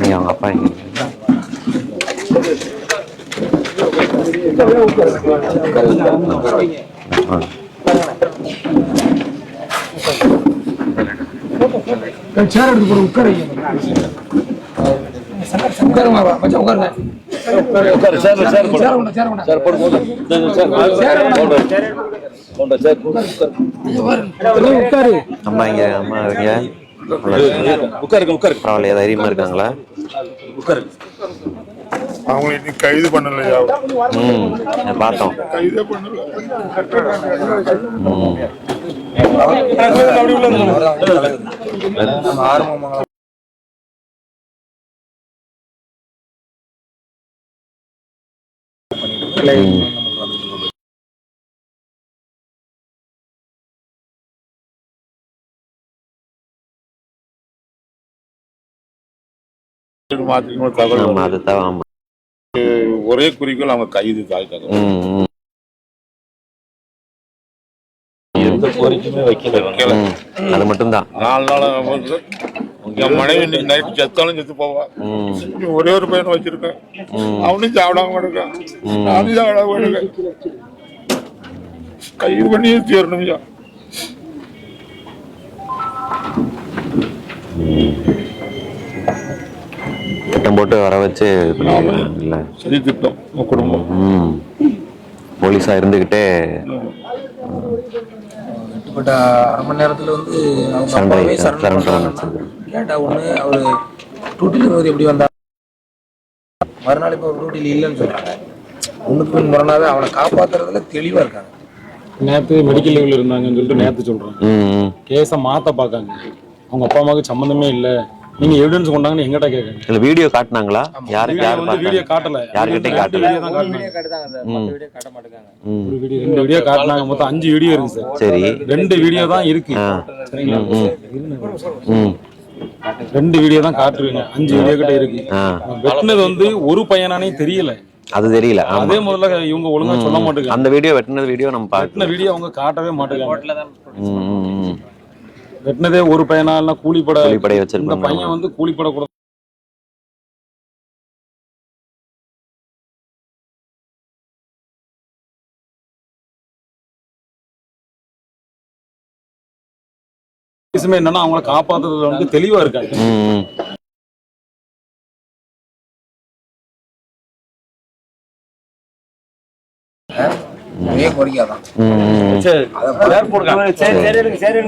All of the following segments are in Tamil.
நீ அவங்க அப்பா எங்க ஆ. சேர் எடுத்து போடு உட்கார உட்காருங்க மச்சான் உட்காருங்க. சேர் சேர் கொண்டா சேர் உட்காரு அம்மா இங்க அம்மா இங்க உட்காருங்க உட்காருங்க. பரவாயில்லையா தைரியமா இருக்காங்களா? உட்காருங்க. அவங்களை இன்னும் கைது பண்ணலையா? பார்த்தோம். கைதே பண்ணல. ம். மாத்திக்கணும் தகவல் அதுதான் ஒரே குறிக்கோள் அவங்க கைது ம் எந்த கோரிக்கையுமே வைக்கல. வைக்கல. அது மட்டும்தான். நாலு நாள் என் மனைவி இன்னைக்கு நைட்டு செத்தாலும் செத்து போவா. ஒரே ஒரு பையனை வச்சிருக்கேன். அவனும் சாப்பிடாம இருக்கான். நானும் சாப்பிடாம இருக்கேன் கைது பண்ணி தீரணும் ஐயா திட்டம் போட்டு வர வச்சு இல்ல. சரி திட்டம் உங்க குடும்பம். ம். போலீஸா இருந்துகிட்டே கிட்டத்தட்ட அரை மணி நேரத்துல வந்து அவங்க சண்டை அப்பாவே சண்டை சரண் பண்ணாங்க. பண்ணாங்கன்னா கேட்டா ஒண்ணு அவரு டூட்டில இருந்து எப்படி வந்தா? மறுநாள் இப்போ டூட்டில இல்லைன்னு சொல்றாங்க. ஒண்ணுக்கு பின் முரணாவே அவனை காப்பாத்துறதுல தெளிவா இருக்காங்க. நேத்து மெடிக்கல் லீவ்ல இருந்தாங்கன்னு சொல்லிட்டு ம் ம். கேஸை மாத்த பார்க்காங்க. அவங்க அப்பா அம்மாவுக்கு சம்மந்தமே இல்ல. நீங்க எவிடன்ஸ் கொண்டாங்கன்னு எங்கிட்ட கேட்காங்க இல்ல வீடியோ காட்டுனாங்களா? யாருக்கு யாரு வந்து வீடியோ காட்டல. யார்கிட்டயும் காட்டல. வீடியோ தான் காட்டினாங்க ம். ம். ஒரு வீடியோ ரெண்டு வீடியோ காட்டினாங்க. மொத்தம் அஞ்சு வீடியோ இருக்கு சார். சரி. ரெண்டு வீடியோ தான் இருக்கு. சரிங்களா? ம் ரெண்டு வீடியோ தான் காட்டுவீங்க அஞ்சு வீடியோ கிட்ட இருக்கு. ஆ. வெட்டினது வந்து ஒரு பையனானே தெரியல. அது தெரியல. அதே முதல்ல இவங்க ஒழுங்கா சொல்ல மாட்டேங்க அந்த வீடியோ வெட்டினது வீடியோ நம்ம வெட்டின வீடியோ அவங்க காட்டவே மாட்டேங்க வெட்டினதே ஒரு பையனா இல்ல கூலிப்பட கூலிப்படை இந்த வச்சிருப்பாங்க பையன் வந்து கூலிப்பட கூட விஷயமே என்னன்னா அவங்கள காப்பாத்துறதுல வந்து தெளிவா இருக்காங்க. ம் ம். ஒரே கோரிக்கை தான் ம், ம். சரி சரி சரி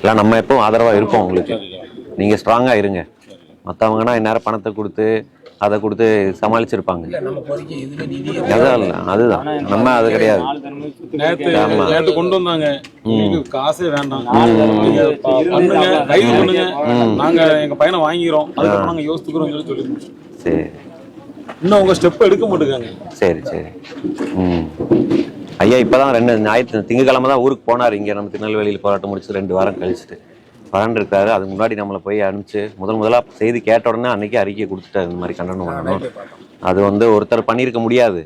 எல்லாம் நம்ம எப்பவும் ஆதரவா இருப்போம் உங்களுக்கு. நீங்க ஸ்ட்ராங்கா இருங்க. மத்தவங்கன்னா இந்நேரம் பணத்தை கொடுத்து அதை கொடுத்து சமாளிச்சிருப்பாங்க. இல்ல நம்ம கோரிக்கை எதுல நீதி அதான் இல்ல அதுதான். நம்ம அது கிடையாது. நேத்து கொண்டு வந்தாங்க. காசே வேண்டாம். பண்ணுங்க கைது பண்ணுங்க. நாங்க எங்க பையனை வாங்கிக்கிறோம். அதுக்கப்புறம் நாங்க யோசிச்சுக்கிறோம் சொல்லி சொல்லிருந்தோம் சரி. இன்னும் உங்க ஸ்டெப் எடுக்க மாட்டேங்காங்க. சரி சரி. ம். ஐயா இப்பதான் ரெண்டு ஞாயிற்று திங்கக்கிழமை தான் ஊருக்கு போனார். இங்க நம்ம திருநெல்வேலியில் போராட்டம் முடிச்சு ரெண்டு வாரம் கழிச்சுட்டு. வரன் இருக்காரு அதுக்கு முன்னாடி நம்மளை போய் அனுப்பிச்சு முதல் முதலா செய்தி கேட்ட உடனே அன்னைக்கு அறிக்கை கொடுத்துட்டாரு இந்த மாதிரி கண்டனம் பண்ணணும் அது வந்து ஒருத்தர் பண்ணியிருக்க முடியாது.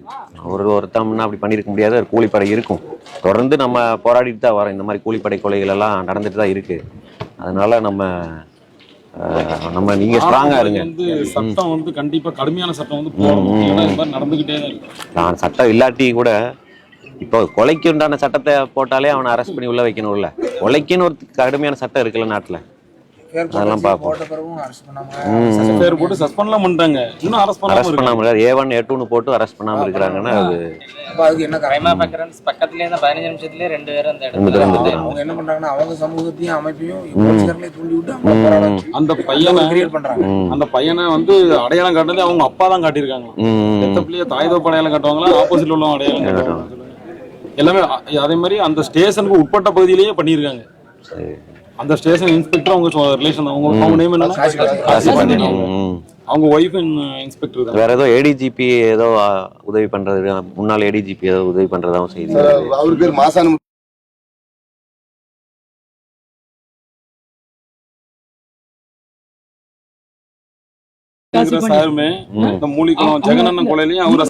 ஒரு ஒருத்தம்னா அப்படி பண்ணியிருக்க முடியாது. ஒரு கூலிப்படை இருக்கும். தொடர்ந்து நம்ம போராடிட்டு தான் வரோம். இந்த மாதிரி கூலிப்படை கொலைகள் எல்லாம் நடந்துட்டு தான் இருக்கு. அதனால நம்ம நம்ம நீங்க ஸ்ட்ராங்கா இருங்க. சட்டம் வந்து கண்டிப்பா கடுமையான சட்டம் வந்து போடணும். நடந்துகிட்டே தான் சட்டம் இல்லாட்டி கூட இப்போ கொலைக்கு உண்டான சட்டத்தை போட்டாலே அவனை அரெஸ்ட் பண்ணி உள்ள வைக்கணும்ல. கொலைக்குன்னு ஒரு கடுமையான சட்டம் இருக்குல்ல நாட்டுல. அதெல்லாம் பார்ப்போம். போட்ட பேர் சஸ்பெண்ட்லாம் பண்ணிட்டாங்க இன்னும் அரெஸ்ட் பண்ணாம அரெஸ்ட் பண்ணாம ஏ ஒன் ஏ டூன்னு போட்டு அரெஸ்ட் பண்ணாம இருக்கிறாங்கன்னா அது அப்ப அதுக்கு என்ன பக்கரன்ஸ் பக்கத்துலயே பதினஞ்சு நிமிஷத்துலயே ரெண்டு பேரும் அந்த இடத்துல. அவங்க என்ன பண்றாங்கன்னா அவங்க சமூகத்தையும் அமைப்பையும் போலீஸ்காரங்களே தூண்டி விட்டு அவங்க போராட வச்சு அந்த பையனை கிரியேட் பண்றாங்க. அந்த பையனை வந்து அடையாளம் காட்டுனது அவங்க அப்பா தான் காட்டியிருக்காங்க தாய் தோப்பு அடையாளம் காட்டுவாங்களா ஆப்போசிட்ல உள்ளவங்க அடையாளம் காட்டுவாங்க. எல்லாமே அதே மாதிரி அந்த ஸ்டேஷனுக்கு உட்பட்ட பகுதியிலேயே பண்ணியிருக்காங்க. சரி. அந்த ஸ்டேஷன் இன்ஸ்பெக்டர் அவங்க ரிலேஷன் அவங்க அவங்க நேம் என்ன. அவங்க ஒய்ஃப் இன்ஸ்பெக்டர் வேற ஏதோ ஏடிஜிபி ஏதோ உதவி பண்றது முன்னாள் ஏடிஜிபி ஏதோ உதவி பண்றதாவும் செய்தி. அவர் பேர் இருக்கிற சாருமே இந்த மூலிகுளம் ஜெகனண்ணன் கொலையிலயும் அவரை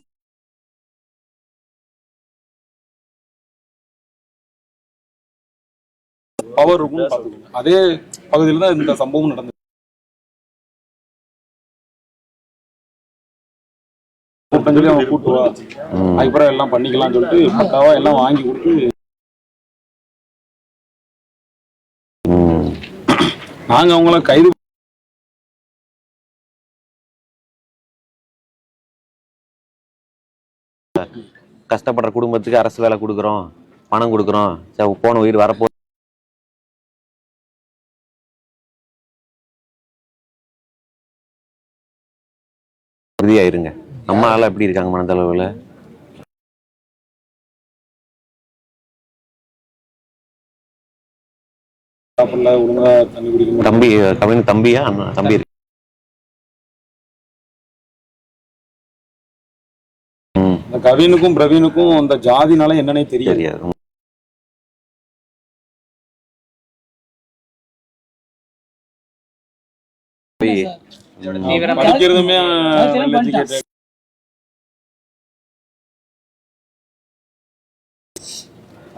டவர் இருக்கும்னு அதே பகுதியில் தான் இந்த சம்பவம் நடந்தது கூட்டம் சொல்லி அவன் அதுக்கப்புறம் எல்லாம் பண்ணிக்கலாம்னு சொல்லிட்டு பக்காவா எல்லாம் வாங்கி கொடுத்து நாங்க அவங்கள கைது கஷ்டப்படுற குடும்பத்துக்கு அரசு வேலை கொடுக்குறோம் பணம் கொடுக்குறோம். போன உயிர் வரப்போ உறுதியாயிருங்க நம்ம ஆளா எப்படி இருக்காங்க மனதளவுல. தம்பி கவின் தம்பியா? அண்ணா தம்பி கவினுக்கும் பிரவீனுக்கும் அந்த ஜாதினால என்னன்னே தெரியாது. தெரியாது. படிக்கிறதுமே.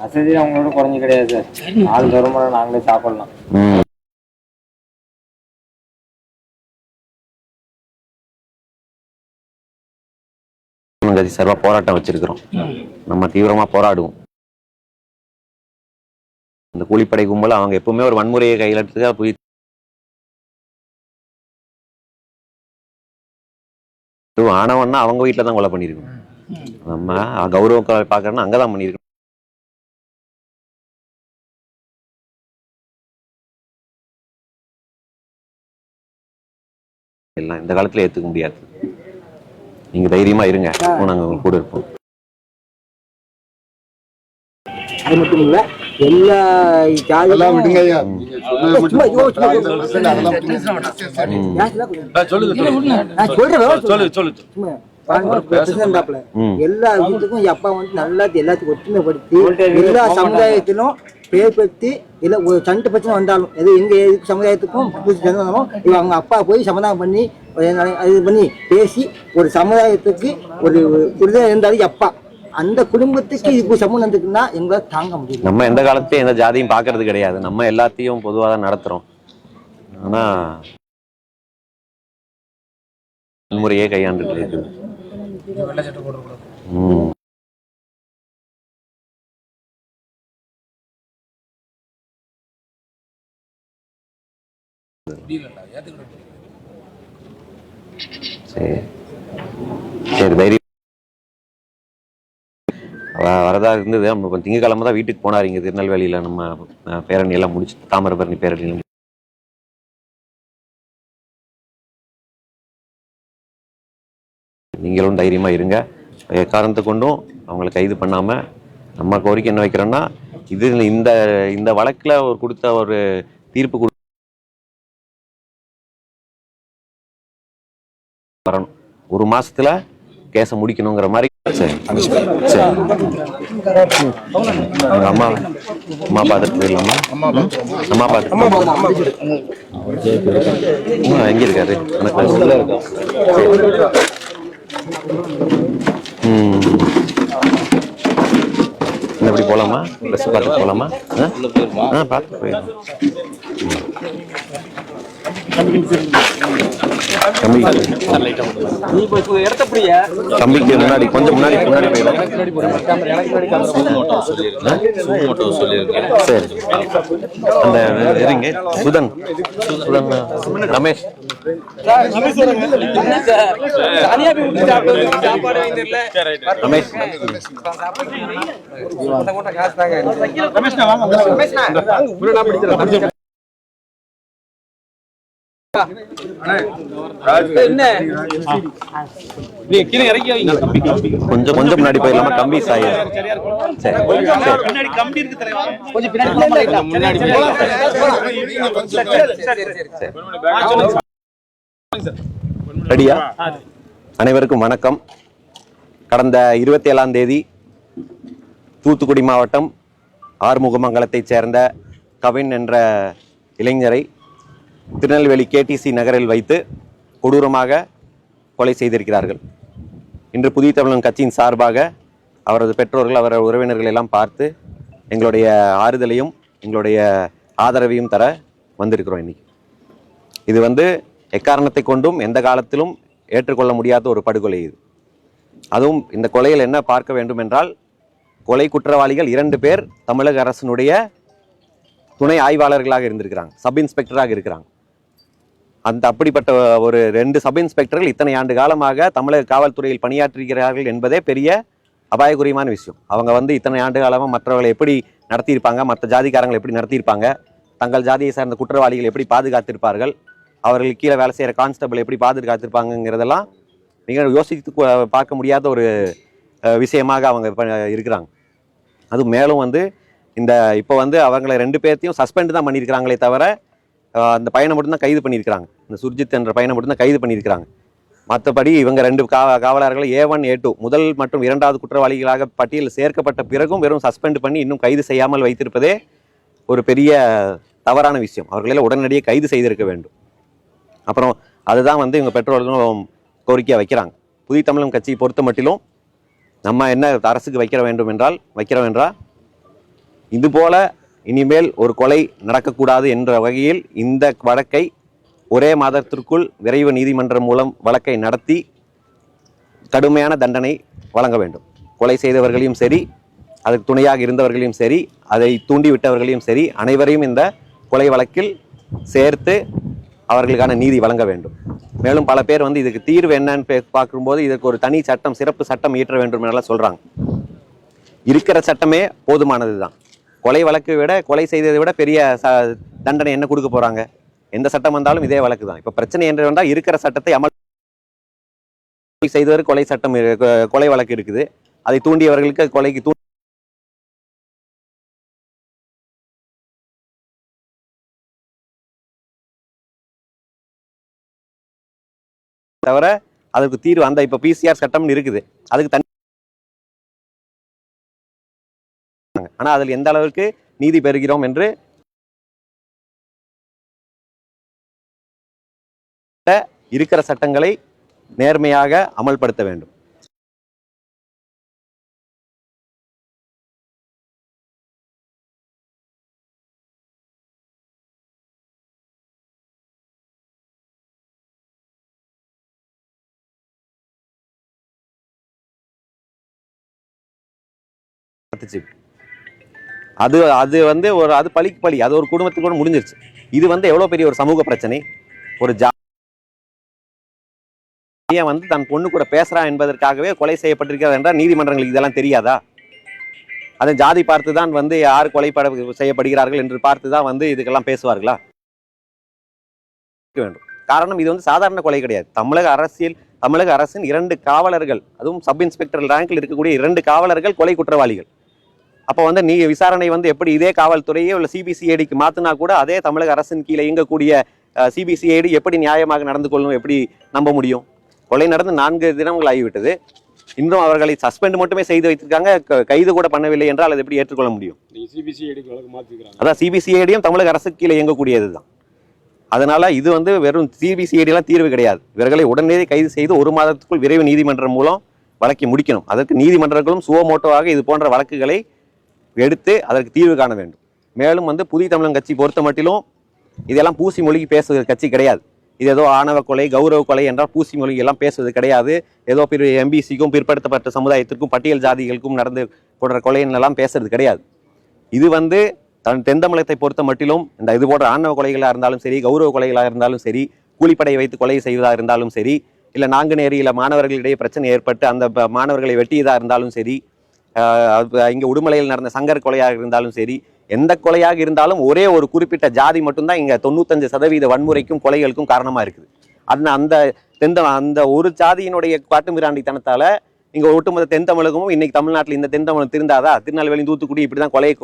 வசதி அவங்களோட குறைஞ்சு கிடையாது. சார் நாலு தூரமாக நாங்களே சாப்பிடலாம். சார்பா போராட்டம் வச்சிருக்கிறோம். நம்ம தீவிரமா போராடுவோம். இந்த கூலிப்படை கும்பல் அவங்க எப்பவுமே ஒரு வன்முறையை கையில் எடுத்து போய் இதுவும் ஆணவன்னா அவங்க வீட்டில் தான் கொலை பண்ணியிருக்கணும். நம்ம கௌரவ கொலை பார்க்கறோன்னா அங்கே தான் பண்ணியிருக்கணும். எல்லாம் இந்த காலத்துல ஏத்துக்க முடியாது. நீங்க தைரியமா இருங்க. அப்போ நாங்க உங்க கூட இருப்போம். அது மட்டும் இல்ல. எல்லா அதெல்லாம் விடுங்க ஐயா. எல்லா வீட்டுக்கும் அப்பா வந்து நல்லா எல்லாத்துக்கும் ஒற்றுமைப்படுத்தி எல்லா சமுதாயத்திலும் பேர் பெற்று இல்ல ஒரு சண்டை பிரச்சனை வந்தாலும் எது எங்க எதுக்கு சமுதாயத்துக்கும் புதுசு சண்டை வந்தாலும் இவங்க அவங்க அப்பா போய் சமாதானம் பண்ணி இது பண்ணி பேசி ஒரு சமுதாயத்துக்கு ஒரு புரிதல் இருந்தாலும் அப்பா. அந்த குடும்பத்துக்கு இது சமூகம் நடந்துக்குன்னா எங்களால் தாங்க முடியும் நம்ம எந்த காலத்தையும் எந்த ஜாதியும் பார்க்கறது கிடையாது. நம்ம எல்லாத்தையும் பொதுவாக தான் நடத்துறோம். ஆனா வன்முறையே கையாண்டுட்டு இருக்குது ம். சரி தைரியம் வ- இருந்தது. நம்ம திங்கக்கிழமை தான் வீட்டுக்கு போனார். இங்கே திருநெல்வேலியில் நம்ம பேரணி எல்லாம் முடிச்சு தாமிரபரணி பேரணி நீங்களும் தைரியமாக இருங்க. எக்காரணத்தை கொண்டும் அவங்களை கைது பண்ணாமல் நம்ம கோரிக்கை என்ன வைக்கிறோன்னா இது இந்த இந்த வழக்கில் ஒரு கொடுத்த ஒரு தீர்ப்பு கொடு வரணும். ஒரு மாசத்துல கேஸை முடிக்கணுங்கிற மாதிரி. சரி சரி உங்க அம்மா அம்மா பார்த்துட்டு போயிடலாமா? அம்மா பார்த்துட்டு அம்மா எங்க இருக்காரு? எனக்கு ம். என்ன இப்படி போலாமா? பார்த்துட்டு போலாமா? ஆ? ஆ பார்த்து போயிடலாம். தம்பிக்கு முன்னாடி கொஞ்சம் முன்னாடி முன்னாடி சரி. அந்த இருங்க. சுதன். சுதன் ரமேஷ். ரமேஷ். கொஞ்சம் கொஞ்சம் முன்னாடி போயிடலாமா? கம்பி சாய். சரி சரி பின்னாடி கம்பி இருக்கு தலைவா. கொஞ்சம் பின்னாடி போகாம லைட்டா. முன்னாடி ரெடியா? அனைவருக்கும் வணக்கம். கடந்த இருபத்தி ஏழாம் தேதி தூத்துக்குடி மாவட்டம் ஆறுமுகமங்கலத்தைச் சேர்ந்த கவின் என்ற இளைஞரை திருநெல்வேலி கேடிசி நகரில் வைத்து கொடூரமாக கொலை செய்திருக்கிறார்கள். இன்று புதிய தமிழன் கட்சியின் சார்பாக அவரது பெற்றோர்கள் அவரது உறவினர்கள் எல்லாம் பார்த்து எங்களுடைய ஆறுதலையும் எங்களுடைய ஆதரவையும் தர வந்திருக்கிறோம் இன்னைக்கு. இது வந்து எக்காரணத்தை கொண்டும் எந்த காலத்திலும் ஏற்றுக்கொள்ள முடியாத ஒரு படுகொலை இது. அதுவும் இந்த கொலையில் என்ன பார்க்க வேண்டும் என்றால் கொலை குற்றவாளிகள் இரண்டு பேர் தமிழக அரசினுடைய துணை ஆய்வாளர்களாக இருந்திருக்கிறாங்க சப் இன்ஸ்பெக்டராக இருக்கிறாங்க. அந்த அப்படிப்பட்ட ஒரு ரெண்டு சப் இன்ஸ்பெக்டர்கள் இத்தனை ஆண்டு காலமாக தமிழக காவல்துறையில் பணியாற்றுகிறார்கள் என்பதே பெரிய அபாயகுரியமான விஷயம். அவங்க வந்து இத்தனை ஆண்டு காலமாக மற்றவர்களை எப்படி நடத்தியிருப்பாங்க மற்ற ஜாதிக்காரங்களை எப்படி நடத்தியிருப்பாங்க தங்கள் ஜாதியை சார்ந்த குற்றவாளிகள் எப்படி பாதுகாத்திருப்பார்கள் அவர்கள் கீழே வேலை செய்கிற கான்ஸ்டபிள் எப்படி பாதுகாத்திருப்பாங்கங்கிறதெல்லாம் நீங்கள் யோசித்து பார்க்க முடியாத ஒரு விஷயமாக அவங்க இருக்கிறாங்க. அதுவும் மேலும் வந்து இந்த இப்போ வந்து அவங்கள ரெண்டு பேர்த்தையும் சஸ்பெண்ட் தான் பண்ணியிருக்கிறாங்களே தவிர அந்த பையனை மட்டும்தான் கைது பண்ணியிருக்கிறாங்க. இந்த சுர்ஜித் என்ற பையனை மட்டும்தான் கைது பண்ணியிருக்கிறாங்க. மற்றபடி இவங்க ரெண்டு கா காவலர்கள் ஏ ஒன் ஏ டூ முதல் மற்றும் இரண்டாவது குற்றவாளிகளாக பட்டியலில் சேர்க்கப்பட்ட பிறகும் வெறும் சஸ்பெண்ட் பண்ணி இன்னும் கைது செய்யாமல் வைத்திருப்பதே ஒரு பெரிய தவறான விஷயம். அவர்களை உடனடியே கைது செய்திருக்க வேண்டும். அப்புறம் அதுதான் வந்து இவங்க பெற்றோர்களும் கோரிக்கையாக வைக்கிறாங்க. புதிய தமிழகம் கட்சியை பொறுத்த மட்டிலும் நம்ம என்ன அரசுக்கு வைக்கிற வேண்டும் என்றால் வைக்கிறோம் என்றால் இது இனிமேல் ஒரு கொலை நடக்கக்கூடாது என்ற வகையில் இந்த வழக்கை ஒரே மாதத்திற்குள் விரைவு நீதிமன்றம் மூலம் வழக்கை நடத்தி கடுமையான தண்டனை வழங்க வேண்டும். கொலை செய்தவர்களையும் சரி அதுக்கு துணையாக இருந்தவர்களையும் சரி அதை தூண்டிவிட்டவர்களையும் சரி அனைவரையும் இந்த கொலை வழக்கில் சேர்த்து அவர்களுக்கான நீதி வழங்க வேண்டும். மேலும் பல பேர் வந்து இதுக்கு தீர்வு என்னன்னு பார்க்கும்போது இதுக்கு ஒரு தனி சட்டம் சிறப்பு சட்டம் இயற்ற வேண்டும் என்றெல்லாம் சொல்கிறாங்க இருக்கிற சட்டமே போதுமானது தான் கொலை வழக்கு விட கொலை செய்ததை விட பெரிய ச தண்டனை என்ன கொடுக்க போகிறாங்க எந்த சட்டம் வந்தாலும் இதே வழக்கு தான். இப்போ பிரச்சனை என்று வந்தால் இருக்கிற சட்டத்தை அமல் செய்தவர் கொலை சட்டம் கொலை வழக்கு இருக்குது. அதை தூண்டியவர்களுக்கு கொலைக்கு தூ தவிர அதுக்கு தீர்வு அந்த இப்போ பிசிஆர் சட்டம்னு இருக்குது. அதுக்கு தனி ஆனா அதில் எந்த அளவுக்கு நீதி பெறுகிறோம் என்று இருக்கிற சட்டங்களை நேர்மையாக அமல்படுத்த வேண்டும் நடந்துச்சு. அது அது வந்து ஒரு அது பழிக்கு பழி. அது ஒரு குடும்பத்துக்கு கூட முடிஞ்சிருச்சு. இது வந்து எவ்வளவு பெரிய ஒரு சமூக பிரச்சனை? ஒரு ஜா பையன் வந்து தன் பொண்ணு கூட பேசுறான் என்பதற்காகவே கொலை செய்யப்பட்டிருக்கிறது என்றால் நீதிமன்றங்களுக்கு இதெல்லாம் தெரியாதா? அதை ஜாதி பார்த்து தான் வந்து யார் கொலைப்பட செய்யப்படுகிறார்கள் என்று பார்த்து தான் வந்து இதுக்கெல்லாம் பேசுவார்களா? வேண்டும். காரணம் இது வந்து சாதாரண கொலை கிடையாது. தமிழக அரசியல் தமிழக அரசின் இரண்டு காவலர்கள் அதுவும் சப் இன்ஸ்பெக்டர் ரேங்கில் இருக்கக்கூடிய இரண்டு காவலர்கள் கொலை குற்றவாளிகள். அப்போ வந்து நீ விசாரணை வந்து எப்படி இதே காவல்துறையே உள்ள சிபிசிஐடிக்கு மாத்தினா கூட அதே தமிழக அரசின் கீழே இயங்கக்கூடிய சிபிசிஐடி எப்படி நியாயமாக நடந்து கொள்ளும் எப்படி நம்ப முடியும்? கொலை நடந்து நான்கு தினங்கள் ஆகிவிட்டது. இன்னும் அவர்களை சஸ்பெண்ட் மட்டுமே செய்து வைத்திருக்காங்க. கைது கூட பண்ணவில்லை என்றால் அதை எப்படி ஏற்றுக்கொள்ள முடியும்? அதான் சிபிசிஐடியும் தமிழக அரசுக்கு கீழே இயங்கக்கூடியது தான். அதனால இது வந்து வெறும் சிபிசிஐடிலாம் தீர்வு கிடையாது. இவர்களை உடனடியே கைது செய்து ஒரு மாதத்துக்குள் விரைவு நீதிமன்றம் மூலம் வழக்கை முடிக்கணும். அதற்கு நீதிமன்றங்களும் சுவமோட்டோவாக இது போன்ற வழக்குகளை எடுத்து அதற்கு தீர்வு காண வேண்டும். மேலும் வந்து புதிய தமிழன் கட்சி பொறுத்த மட்டிலும் இதெல்லாம் பூசி மொழிக்கு பேசுகிற கட்சி கிடையாது. இது ஏதோ ஆணவ கொலை கௌரவ கொலை என்றால் பூசி மொழி எல்லாம் பேசுவது கிடையாது. ஏதோ பிற எம்பிசிக்கும் பிற்படுத்தப்பட்ட சமுதாயத்திற்கும் பட்டியல் ஜாதிகளுக்கும் நடந்து போடுற கொலைன்னெல்லாம் பேசுறது கிடையாது. இது வந்து தன் தெந்தமிழகத்தை பொறுத்த மட்டிலும் இந்த இது போன்ற ஆணவ கொலைகளாக இருந்தாலும் சரி கௌரவ கொலைகளாக இருந்தாலும் சரி கூலிப்படையை வைத்து கொலை செய்வதாக இருந்தாலும் சரி இல்லை நாங்குநேரியில் மாணவர்களிடையே பிரச்சனை ஏற்பட்டு அந்த மாணவர்களை வெட்டியதாக இருந்தாலும் சரி இங்கே உடுமலையில் நடந்த சங்கர் கொலையாக இருந்தாலும் சரி எந்த கொலையாக இருந்தாலும் ஒரே ஒரு குறிப்பிட்ட ஜாதி மட்டும்தான் இங்க தொண்ணூத்தஞ்சு சதவீத வன்முறைக்கும் கொலைகளுக்கும் காரணமா இருக்குது. அது அந்த தெந்த அந்த ஒரு ஜாதியினுடைய காட்டுமிராண்டித்தனத்தால இங்க ஒட்டுமொத்த தென் தமிழகமும் இன்னைக்கு தமிழ்நாட்டில் இந்த தென் தமிழகம் திருந்தாதா திருநெல்வேலி தூத்துக்குடி இப்படிதான் கொலையை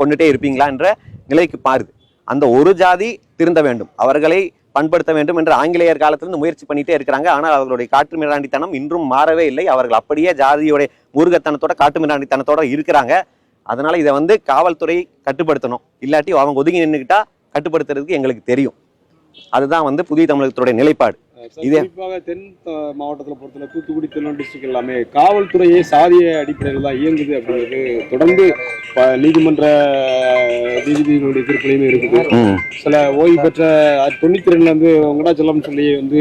கொண்டுட்டே இருப்பீங்களான்ற நிலைக்கு மாறுது. அந்த ஒரு ஜாதி திருந்த வேண்டும். அவர்களை பண்படுத்த வேண்டும் என்று ஆங்கிலேயர் காலத்திலிருந்து முயற்சி பண்ணிட்டே இருக்கிறாங்க. ஆனால் அவர்களுடைய காட்டு மிராண்டித்தனம் இன்றும் மாறவே இல்லை. அவர்கள் அப்படியே ஜாதியோடைய முருகத்தனத்தோட காட்டு மிராண்டித்தனத்தோட இருக்கிறாங்க. அதனால இதை வந்து காவல்துறை கட்டுப்படுத்தணும். இல்லாட்டி அவங்க ஒதுங்கி நின்றுக்கிட்டா கட்டுப்படுத்துறதுக்கு எங்களுக்கு தெரியும். அதுதான் வந்து புதிய தமிழகத்துடைய நிலைப்பாடு. இதே- குறிப்பாக தென் மாவட்டத்துல பொறுத்தவரை தூத்துக்குடி திருநெல்வேலி டிஸ்ட்ரிக்ட் எல்லாமே காவல்துறையே சாதிய அடிப்படையில் தான் இயங்குது அப்படிங்கிறது தொடர்ந்து நீதிமன்ற நீதிபதிகளுடைய தீர்ப்புலையுமே இருக்குது. சில ஓய்வு பெற்ற தொண்ணூத்தி ரெண்டுல இருந்து வெங்கடாச்சலம் சொல்லி வந்து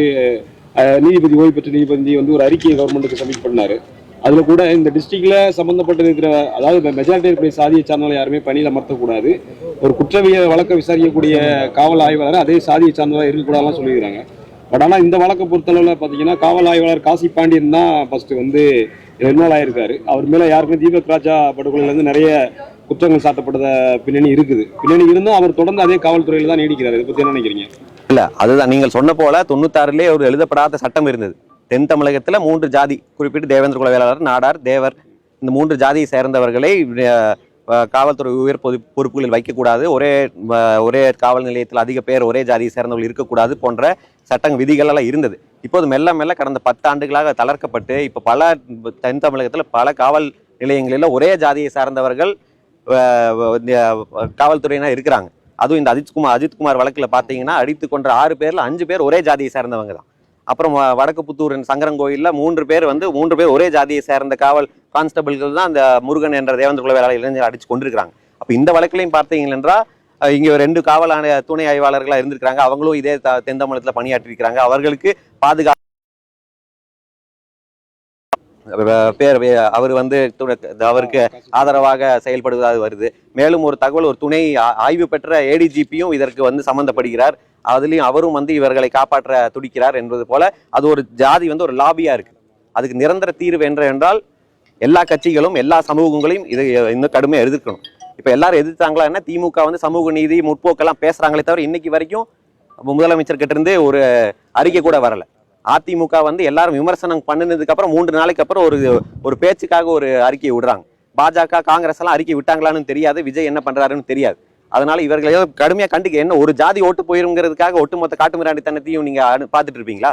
நீதிபதி ஓய்வு பெற்ற நீதிபதி வந்து ஒரு அறிக்கையை கவர்மெண்ட்டுக்கு சப்மிட் பண்ணாரு. அதுல கூட இந்த டிஸ்ட்ரிக்ட்ல சம்பந்தப்பட்டு இருக்கிற அதாவது மெஜாரிட்டி இருக்கிற சாதியை சார்ந்தவங்களை யாருமே பணியில் அமர்த்தக்கூடாது. ஒரு குற்றவியல் வழக்கை விசாரிக்கக்கூடிய காவல் ஆய்வாளர் அதே சாதியை சார்ந்தவராக இருக்கக்கூடாதுலாம் சொல்லியிருக்காங்க. பட் ஆனால் இந்த வழக்கை பொறுத்தளவில் பார்த்தீங்கன்னா காவல் ஆய்வாளர் காசி பாண்டியன் தான் ஃபஸ்ட்டு வந்து இன்வால்வ் ஆயிருக்காரு. அவர் மேலே யாருக்குமே தீபக் ராஜா படுகொலையிலேருந்து நிறைய குற்றங்கள் சாட்டப்பட்டத பின்னணி இருக்குது. பின்னணி இருந்தும் அவர் தொடர்ந்து அதே காவல்துறையில் தான் நீடிக்கிறார். இதை பற்றி என்ன நினைக்கிறீங்க? இல்லை அதுதான். நீங்கள் சொன்ன போல தொண்ணூத்தாறுலேயே ஒரு எழுதப்படாத சட்டம் இருந்தது. தென் தமிழகத்தில் மூன்று ஜாதி குறிப்பிட்டு தேவேந்திர குல வேளாளர் நாடார் தேவர் இந்த மூன்று ஜாதியை சேர்ந்தவர்களை காவல்துறை உயர் பொது பொறுப்புகளில் வைக்கக்கூடாது. ஒரே ஒரே காவல் நிலையத்தில் அதிக பேர் ஒரே ஜாதியை சேர்ந்தவர்கள் இருக்கக்கூடாது போன்ற சட்டங்க விதிகளெல்லாம் இருந்தது. இப்போது மெல்ல மெல்ல கடந்த பத்து ஆண்டுகளாக தளர்க்கப்பட்டு இப்போ பல தென் தமிழகத்தில் பல காவல் நிலையங்களில் ஒரே ஜாதியை சார்ந்தவர்கள் காவல்துறையினர் இருக்கிறாங்க. அதுவும் இந்த அஜித்குமார் அஜித்குமார் வழக்கில் பார்த்தீங்கன்னா அடித்து கொன்ற ஆறு பேரில் அஞ்சு பேர் ஒரே ஜாதியை சேர்ந்தவங்க தான். அப்புறம் வ- வடக்கு புத்தூர் சங்கரங்கோயிலில் மூன்று பேர் வந்து மூன்று பேர் ஒரே ஜாதியை சேர்ந்த காவல் கான்ஸ்டபிள்கள் தான் அந்த முருகன் என்ற தேவேந்திர குல வேளாளர் இளைஞர் அடிச்சு கொண்டிருக்கிறாங்க. அப்போ இந்த வழக்கிலையும் பார்த்தீங்க என்றால் இங்கே ரெண்டு காவல் ஆணைய துணை ஆய்வாளர்களாக இருந்திருக்கிறாங்க. அவங்களும் இதே த- தெந்தமலத்தில் பணியாற்றிருக்கிறாங்க அவர்களுக்கு பாதுகாப்பு பேர் அவர் வந்து துணை- அவருக்கு ஆதரவாக செயல்படுவதாக வருது. மேலும் ஒரு தகவல் ஒரு துணை ஆய்வு பெற்ற ஏடிஜிபியும் இதற்கு வந்து சம்மந்தப்படுகிறார். அதுலேயும் அவரும் வந்து இவர்களை காப்பாற்ற துடிக்கிறார் என்பது போல அது ஒரு ஜாதி வந்து ஒரு லாபியாக இருக்குது அதுக்கு நிரந்தர தீர்வு என்ற என்றால் எல்லா கட்சிகளும் எல்லா சமூகங்களையும் இது இன்னும் கடுமையாக எதிர்க்கணும். இப்போ எல்லாரும் எதிர்த்தாங்களா என்ன? திமுக வந்து சமூக நீதி முற்போக்கெல்லாம் பேசுகிறாங்களே தவிர இன்னைக்கு வரைக்கும் முதலமைச்சர் இருந்து ஒரு அறிக்கை கூட வரலை. அதிமுக வந்து எல்லாரும் விமர்சனம் பண்ணினதுக்கு அப்புறம் மூன்று நாளைக்கு அப்புறம் ஒரு ஒரு பேச்சுக்காக ஒரு அறிக்கையை விடுறாங்க. பாஜக காங்கிரஸ் எல்லாம் அறிக்கை விட்டாங்களான்னு தெரியாது. விஜய் என்ன பண்றாருன்னு தெரியாது. அதனால இவர்களை கடுமையாக கடுமையா என்ன ஒரு ஜாதி ஓட்டு போயிருங்கிறதுக்காக ஒட்டுமொத்த காட்டுமிராண்டித்தனத்தையும் நீங்க பார்த்துட்டு இருப்பீங்களா?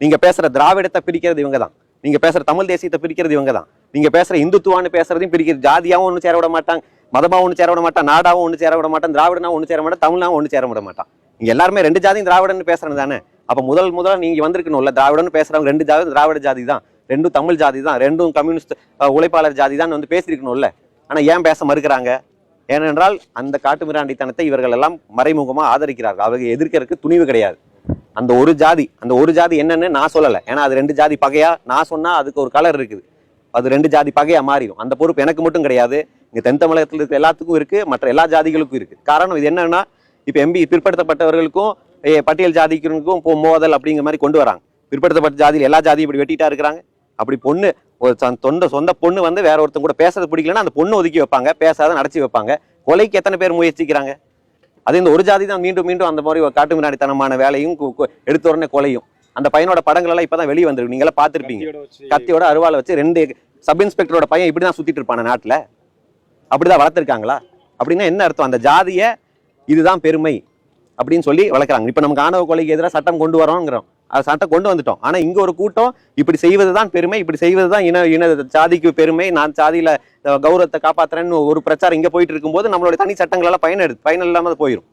நீங்க பேசுற திராவிடத்தை பிரிக்கிறது இவங்க தான் நீங்க பேசுற தமிழ் தேசியத்தை பிரிக்கிறது இவங்க தான் நீங்க பேசுற இந்துத்துவான்னு பேசுறதையும் பிரிக்கிறது ஜாதியாவும் ஒன்று சேர விட மாட்டாங்க மதமாவும் ஒன்று சேர விட மாட்டான் நாடாவும் ஒன்று சேர விட மாட்டான் திராவிடனாவும் ஒன்று சேர மாட்டான் தமிழ்னாவும் ஒன்று சேர விட மாட்டான் இங்க எல்லாருமே ரெண்டு ஜாதியும் திராவிடன்னு பேசுறது தானே? அப்ப முதல் முதல்ல நீங்க வந்திருக்கணும்ல திராவிடன்னு பேசுறவங்க ரெண்டு ஜாதி திராவிட ஜாதி தான் ரெண்டும் தமிழ் ஜாதி தான் ரெண்டும் கம்யூனிஸ்ட் உழைப்பாளர் ஜாதி தான் வந்து பேசியிருக்கணும்ல. ஆனா ஏன் பேச மறுக்கிறாங்க? ஏனென்றால் அந்த காட்டுமிராண்டித்தனத்தை இவர்கள் எல்லாம் மறைமுகமாக ஆதரிக்கிறார்கள். அவர்கள் எதிர்க்கிறதுக்கு துணிவு கிடையாது. அந்த ஒரு ஜாதி அந்த ஒரு ஜாதி என்னன்னு நான் சொல்லலை. ஏன்னா அது ரெண்டு ஜாதி பகையா? நான் சொன்னால் அதுக்கு ஒரு கலர் இருக்குது. அது ரெண்டு ஜாதி பகையா மாறிடும். அந்த பொறுப்பு எனக்கு மட்டும் கிடையாது. இங்கே தென் தமிழகத்தில் இருக்க எல்லாத்துக்கும் இருக்குது மற்ற எல்லா ஜாதிகளுக்கும் இருக்குது காரணம் இது என்னன்னா இப்போ எம்பி பிற்படுத்தப்பட்டவர்களுக்கும் பட்டியல் ஜாதிக்கும் இப்போ மோதல் அப்படிங்கிற மாதிரி கொண்டு வராங்க. பிற்படுத்தப்பட்ட ஜாதியில் எல்லா ஜாதியும் இப்படி வெட்டிட்டா இருக்கிறாங்க. அப்படி பொண்ணு ஒரு சொந்த- சொந்த பொண்ணு வந்து வேற ஒருத்தன் கூட பேசுறது பிடிக்கலன்னா அந்த பொண்ணு ஒதுக்கி வைப்பாங்க. பேசாத நடத்தி வைப்பாங்க. கொலைக்கு எத்தனை பேர் முயற்சிக்கிறாங்க? அது இந்த ஒரு ஜாதி தான் மீண்டும் மீண்டும் அந்த மாதிரி ஒரு காட்டுமிராண்டித்தனமான வேலையும் கு- கு- எடுத்த உடனே கொலையும். அந்த பையனோட படங்கள் எல்லாம் இப்பதான் வெளியே வந்திருக்கு. நீங்க எல்லாம் பார்த்திருப்பீங்க. கத்தியோட அருவாளை வச்சு ரெண்டு சப் இன்ஸ்பெக்டரோட பையன் இப்படிதான் சுத்திட்டு இருப்பான நாட்டுல. அப்படிதான் வளர்த்துருக்காங்களா? அப்படின்னா என்ன அர்த்தம்? அந்த ஜாதிய இதுதான் பெருமை அப்படின்னு சொல்லி வளர்க்குறாங்க. இப்ப நமக்கு ஆணவ கொலைக்கு எதிராக சட்டம் கொண்டு வரோங்கிறோம். அது சட்டம் கொண்டு வந்துட்டோம். ஆனால் இங்கே ஒரு கூட்டம் இப்படி செய்வது தான் பெருமை இப்படி செய்வது தான் இன இன ஜாதிக்கு பெருமை நான் சாதியில் கௌரவத்தை காப்பாற்றுறேன்னு ஒரு பிரச்சாரம் இங்கே போயிட்டு இருக்கும்போது நம்மளுடைய தனி சட்டங்களெல்லாம் பயன் எடுத்து பயன் போயிடும்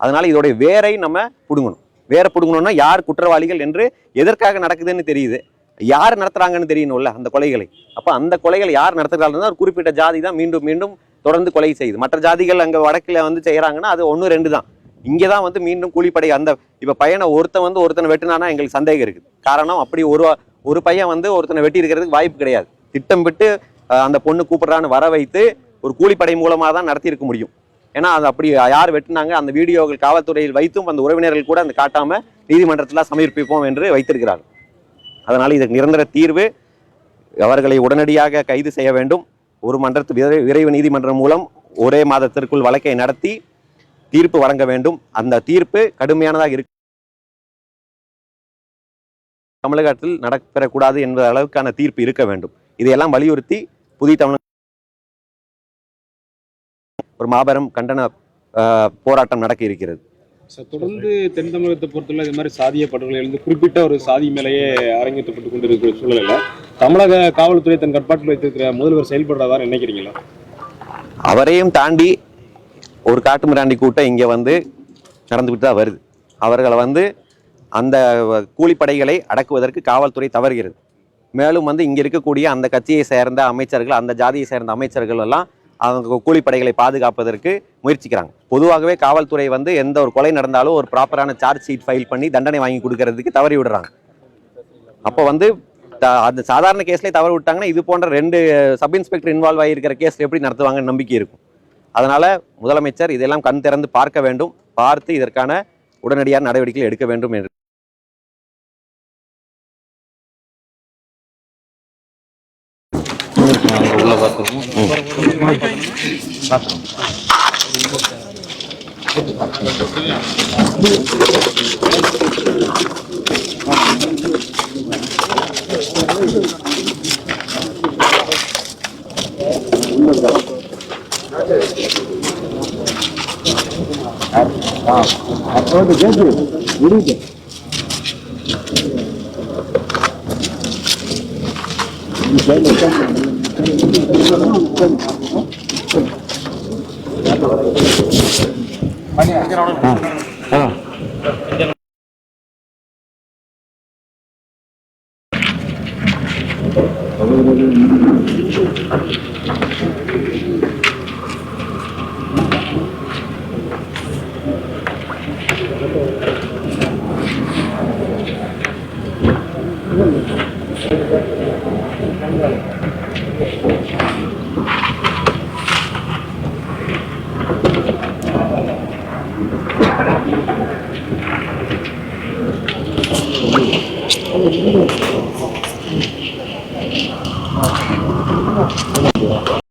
அதனால் இதோடைய வேரை நம்ம பிடுங்கணும். வேரை பிடுங்கணும்னா யார் குற்றவாளிகள் என்று எதற்காக நடக்குதுன்னு தெரியுது. யார் நடத்துகிறாங்கன்னு தெரியணும்ல அந்த கொலைகளை. அப்போ அந்த கொலைகளை யார் நடத்துறாங்கன்னா ஒரு குறிப்பிட்ட ஜாதி தான் மீண்டும் மீண்டும் தொடர்ந்து கொலை செய்யுது. மற்ற ஜாதிகள் அங்கே வடக்கில் வந்து செய்கிறாங்கன்னா அது ஒன்று ரெண்டு தான். இங்கே தான் வந்து மீண்டும் கூலிப்படை அந்த இப்போ பையனை ஒருத்தன் வந்து ஒருத்தனை வெட்டினானா எங்களுக்கு சந்தேகம் இருக்குது. காரணம் அப்படி ஒரு ஒரு பையன் வந்து ஒருத்தனை வெட்டி இருக்கிறதுக்கு வாய்ப்பு கிடையாது. திட்டம் விட்டு அந்த பொண்ணு கூப்பிட்றான்னு வர வைத்து ஒரு கூலிப்படை மூலமாக தான் நடத்தியிருக்க முடியும். ஏன்னா அது அப்படி யார் வெட்டினாங்க அந்த வீடியோக்கள் காவல்துறையில் வைத்தும் அந்த உறவினர்கள் கூட அந்த காட்டாமல் நீதிமன்றத்தில் சமர்ப்பிப்போம் என்று வைத்திருக்கிறார்கள். அதனால் இதுக்கு நிரந்தர தீர்வு அவர்களை உடனடியாக கைது செய்ய வேண்டும். ஒரு மன்றத்து விரை- விரைவு நீதிமன்றம் மூலம் ஒரே மாதத்திற்குள் வழக்கை நடத்தி தீர்ப்பு வழங்க வேண்டும். அந்த தீர்ப்பு கடுமையானதாக இருக்கு தமிழகத்தில் நடைபெறக்கூடாது என்ற அளவுக்கான தீர்ப்பு இருக்க வேண்டும். இதையெல்லாம் வலியுறுத்தி புதிய தமிழ் ஒரு மாபெரும் கண்டன போராட்டம் நடக்க இருக்கிறது. தொடர்ந்து தென் தமிழகத்தை பொறுத்தவரை இது மாதிரி சாதிய படுகொலை வந்து குறிப்பிட்ட ஒரு சாதி மேலேயே அரங்கேற்றப்பட்டு கொண்டு இருக்கிற சூழலில் தமிழக காவல்துறை தன் கட்பாட்டில் வைத்திருக்கிற முதல்வர் செயல்படுறதா நினைக்கிறீங்களா? அவரையும் தாண்டி ஒரு காட்டு மிராண்டி கூட்டம் இங்கே வந்து நடந்துக்கிட்டு தான் வருது. அவர்களை வந்து அந்த கூலிப்படைகளை அடக்குவதற்கு காவல்துறை தவறுகிறது. மேலும் வந்து இங்கே இருக்கக்கூடிய அந்த கட்சியை சேர்ந்த அமைச்சர்கள் அந்த ஜாதியை சேர்ந்த அமைச்சர்கள் எல்லாம் அவங்க கூலிப்படைகளை பாதுகாப்பதற்கு முயற்சிக்கிறாங்க. பொதுவாகவே காவல்துறை வந்து எந்த ஒரு கொலை நடந்தாலும் ஒரு ப்ராப்பரான சார்ஜ் ஷீட் ஃபைல் பண்ணி தண்டனை வாங்கி கொடுக்கறதுக்கு தவறி விடுறாங்க. அப்போ வந்து த- அந்த சாதாரண கேஸ்லேயே தவறு விட்டாங்கன்னா இது போன்ற ரெண்டு சப் இன்ஸ்பெக்டர் இன்வால்வ் ஆகியிருக்கிற கேஸ் எப்படி நடத்துவாங்கன்னு நம்பிக்கை இருக்கும். அதனால் முதலமைச்சர் இதெல்லாம் கண் திறந்து பார்க்க வேண்டும். பார்த்து இதற்கான உடனடியான நடவடிக்கைகள் எடுக்க வேண்டும் என்று. உள்ள பார்க்குறோம் I told the judges, you read it. பண்ணியா